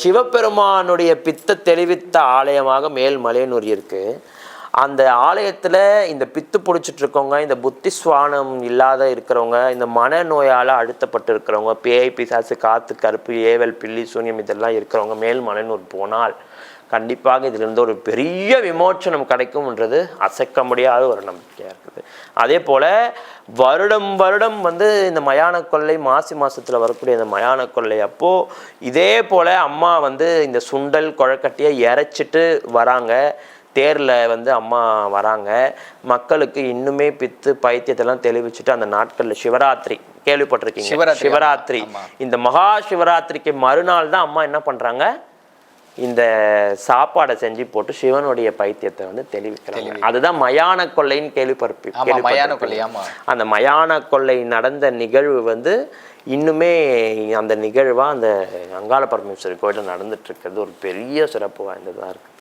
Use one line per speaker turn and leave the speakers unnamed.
சிவபெருமானுடைய பித்த தெளிவித்த ஆலயமாக மேல்மலையனூர் இருக்கு. அந்த ஆலயத்தில் இந்த பித்து பிடிச்சிட்டு இருக்கவங்க இந்த புத்தி சுவானம் இல்லாத இருக்கிறவங்க இந்த மனநோயால் அழுத்தப்பட்டு இருக்கிறவங்க பேய் பிசாசு காத்து கருப்பு ஏவல் பில்லி சூன்யம் இதெல்லாம் இருக்கிறவங்க மேல் மேல்மலையனூர் போனால் கண்டிப்பாக இதிலிருந்து ஒரு பெரிய விமோச்சனம் கிடைக்கும்ன்றது அசைக்க முடியாத ஒரு நம்பிக்கையாக இருக்குது. அதே போல் வருடம் வருடம் வந்து இந்த மயான கொள்ளை மாசி மாதத்தில் வரக்கூடிய இந்த மயான கொள்ளை அப்போது இதே போல் அம்மா வந்து இந்த சுண்டல் குழக்கட்டியை இறைச்சிட்டு வராங்க. தேரில் வந்து அம்மா வராங்க. மக்களுக்கு இன்னுமே பித்து பைத்தியத்தெல்லாம் தெளிவிச்சுட்டு அந்த நாட்களில் சிவராத்திரி கேள்விப்பட்டிருக்கீங்க.
சிவராத்திரி.
இந்த மகா சிவராத்திரிக்கு மறுநாள் தான் அம்மா என்ன பண்றாங்க? இந்த சாப்பாடை செஞ்சு போட்டு சிவனுடைய பைத்தியத்தை வந்து தெளிவிக்கிறாங்க. அதுதான் மயான கொள்ளைன்னு
ஆமா
அந்த மயான கொள்ளை நடந்த நிகழ்வு வந்து இன்னுமே அந்த நிகழ்வா அந்த அங்காள பரமேஸ்வரி கோயிலில் நடந்துட்டு இருக்கிறது ஒரு பெரிய சிறப்பு வாய்ந்ததா இருக்கு.